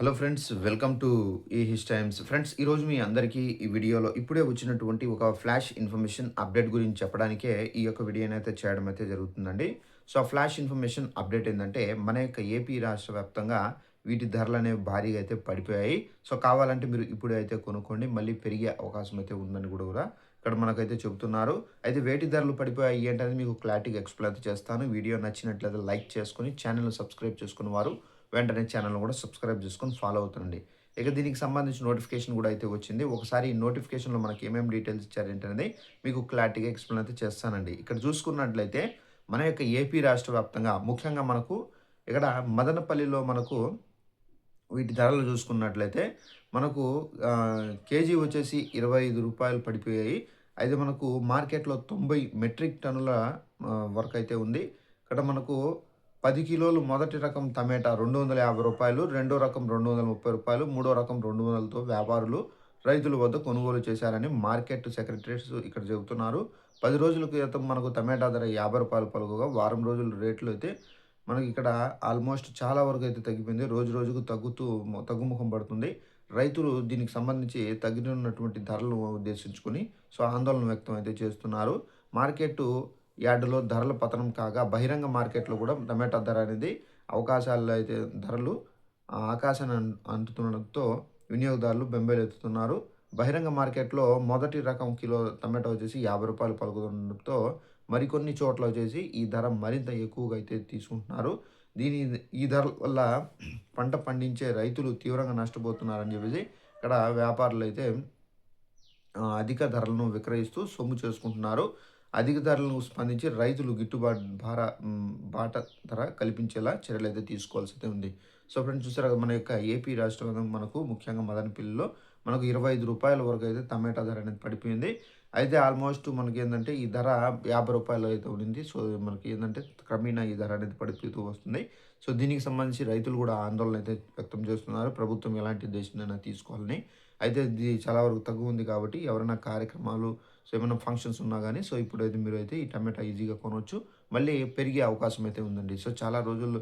Hello friends welcome to ఈ his times. Friends ఈరోజు మీ అందరికీ ఈ వీడియోలో ఇప్పుడే వచ్చినటువంటి ఒక ఫ్లాష్ ఇన్ఫర్మేషన్ అప్డేట్ గురించి చెప్పడానికే ఈ యొక్క వీడియోని అయితే చేయడం అయితే జరుగుతుందండి. సో ఆ ఫ్లాష్ ఇన్ఫర్మేషన్ అప్డేట్ ఏంటంటే మన యొక్క ఏపీ రాష్ట్ర వ్యాప్తంగా వీటి ధరలు అనేవి భారీగా అయితే పడిపోయాయి. సో కావాలంటే మీరు ఇప్పుడే అయితే కొనుక్కోండి. మళ్ళీ పెరిగే అవకాశం అయితే ఉందని కూడా కూడా ఇక్కడ మనకైతే చెబుతున్నారు. అయితే వేటి ధరలు పడిపోయాయి ఏంటనేది మీకు క్లారిటీగా ఎక్స్ప్లెయిన్ చేస్తాను. వీడియో నచ్చినట్లయితే లైక్ చేసుకొని ఛానల్ సబ్స్క్రైబ్ చేసుకున్న వారు వెంటనే ఛానల్ కూడా సబ్స్క్రైబ్ చేసుకొని ఫాలో అవుతుండండి. ఇక దీనికి సంబంధించిన నోటిఫికేషన్ కూడా అయితే వచ్చింది. ఒకసారి ఈ నోటిఫికేషన్లో మనకి ఏమేమి డీటెయిల్స్ ఇచ్చారేంటనేది మీకు క్లారిటీగా ఎక్స్ప్లెయిన్ అయితే చేస్తానండి. ఇక్కడ చూసుకున్నట్లయితే మన యొక్క ఏపీ రాష్ట్ర వ్యాప్తంగా ముఖ్యంగా మనకు ఇక్కడ మదనపల్లిలో మనకు వీటి ధరలు చూసుకున్నట్లయితే మనకు కేజీ వచ్చేసి ఇరవై ఐదు రూపాయలు పడిపోయాయి. అయితే మనకు మార్కెట్లో తొంభై మెట్రిక్ టన్నుల వరకు అయితే ఉంది. ఇక్కడ మనకు పది కిలోలు మొదటి రకం టమాటా రెండు వందల యాభై రూపాయలు రెండో రకం రెండు వందల ముప్పై రూపాయలు మూడో రకం రెండు వందలతో వ్యాపారులు రైతుల వద్ద కొనుగోలు చేశారని మార్కెట్ సెక్రటరీస్ ఇక్కడ చెబుతున్నారు. పది రోజుల క్రితం మనకు టమాటా ధర యాభై రూపాయలు పలుకుగా వారం రోజుల రేట్లు అయితే మనకి ఇక్కడ ఆల్మోస్ట్ చాలా వరకు అయితే తగ్గిపోయింది. రోజు రోజుకు తగ్గుతూ తగ్గుముఖం పడుతుంది. రైతులు దీనికి సంబంధించి తగ్గినటువంటి ధరలను ఉద్దేశించుకొని సో ఆందోళన వ్యక్తం అయితే చేస్తున్నారు. మార్కెట్ యార్డులో ధరల పతనం కాగా బహిరంగ మార్కెట్లో కూడా టమాటా ధర అనేది అవకాశాల్లో అయితే ధరలు ఆకాశాన్ని అంటుతుండడంతో వినియోగదారులు బెంబేలెత్తుతున్నారు. బహిరంగ మార్కెట్లో మొదటి రకం కిలో టమాటా వచ్చేసి యాభై రూపాయలు పలుకుతుండడంతో మరికొన్ని చోట్ల వచ్చేసి ఈ ధర మరింత ఎక్కువగా అయితే తీసుకుంటున్నారు. దీని ఈ ధర వల్ల పంట పండించే రైతులు తీవ్రంగా నష్టపోతున్నారని చెప్పేసి ఇక్కడ వ్యాపారులు అయితే అధిక ధరలను విక్రయిస్తూ సొమ్ము చేసుకుంటున్నారు. అధిక ధరలను స్పందించి రైతులు గిట్టుబాటు భార బాట ధర కల్పించేలా చర్యలు అయితే తీసుకోవాల్సి ఉంది. సో ఫ్రెండ్స్ చూసారా మన యొక్క ఏపీ రాష్ట్రం మనకు ముఖ్యంగా మదనపల్లిలో మనకు ఇరవై ఐదు రూపాయల వరకు అయితే టమాటా ధర అనేది పడిపోయింది. అయితే ఆల్మోస్ట్ మనకి ఏంటంటే ఈ ధర యాభై రూపాయలు అయితే ఉండింది. సో మనకి ఏంటంటే క్రమేణా ఈ ధర అనేది పడిపోతూ వస్తుంది. సో దీనికి సంబంధించి రైతులు కూడా ఆందోళన అయితే వ్యక్తం చేస్తున్నారు. ప్రభుత్వం ఎలాంటి దేశమైనా తీసుకోవాలని. అయితే ఇది చాలా వరకు తగ్గు ఉంది కాబట్టి ఎవరైనా కార్యక్రమాలు సో ఏమైనా ఫంక్షన్స్ ఉన్నా కానీ సో ఇప్పుడు అయితే మీరు అయితే ఈ టమాటా ఈజీగా కొనవచ్చు మళ్ళీ పెరిగే అవకాశం అయితే ఉందండి. సో చాలా రోజులు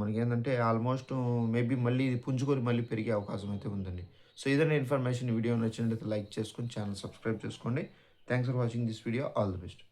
మనకి ఏంటంటే ఆల్మోస్ట్ మేబీ మళ్ళీ ఇది పుంజుకొని మళ్ళీ పెరిగే అవకాశం అయితే ఉందండి. సో ఏదైనా ఇన్ఫర్మేషన్ వీడియో నచ్చినట్లయితే లైక్ చేసుకొని ఛానల్ సబ్స్క్రైబ్ చేసుకోండి. Thanks for watching this video all the best